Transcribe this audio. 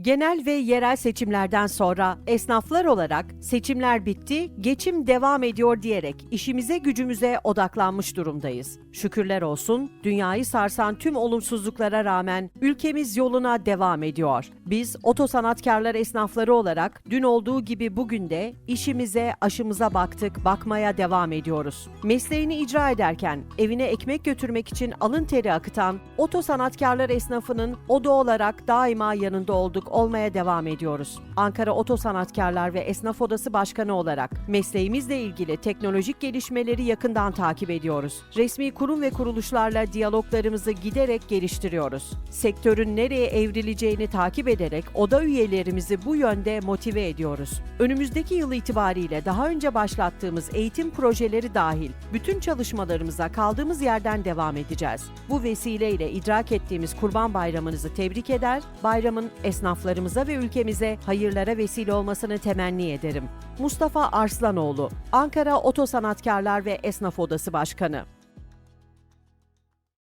Genel ve yerel seçimlerden sonra esnaflar olarak seçimler bitti, geçim devam ediyor diyerek işimize gücümüze odaklanmış durumdayız. Şükürler olsun dünyayı sarsan tüm olumsuzluklara rağmen ülkemiz yoluna devam ediyor. Biz otosanatkarlar esnafları olarak dün olduğu gibi bugün de işimize, aşımıza baktık, bakmaya devam ediyoruz. Mesleğini icra ederken evine ekmek götürmek için alın teri akıtan otosanatkarlar esnafının oda olarak daima yanında olduk, olmaya devam ediyoruz. Ankara Otosanatkarlar ve Esnaf Odası Başkanı olarak mesleğimizle ilgili teknolojik gelişmeleri yakından takip ediyoruz. Resmi kurum ve kuruluşlarla diyaloglarımızı giderek geliştiriyoruz. Sektörün nereye evrileceğini takip ederek oda üyelerimizi bu yönde motive ediyoruz. Önümüzdeki yıl itibariyle daha önce başlattığımız eğitim projeleri dahil bütün çalışmalarımıza kaldığımız yerden devam edeceğiz. Bu vesileyle idrak ettiğimiz Kurban Bayramınızı tebrik eder, bayramın esnaflarımıza ve ülkemize hayırlara vesile olmasını temenni ederim. Mustafa Arslanoğlu, Ankara Otosanatkarlar ve Esnaf Odası Başkanı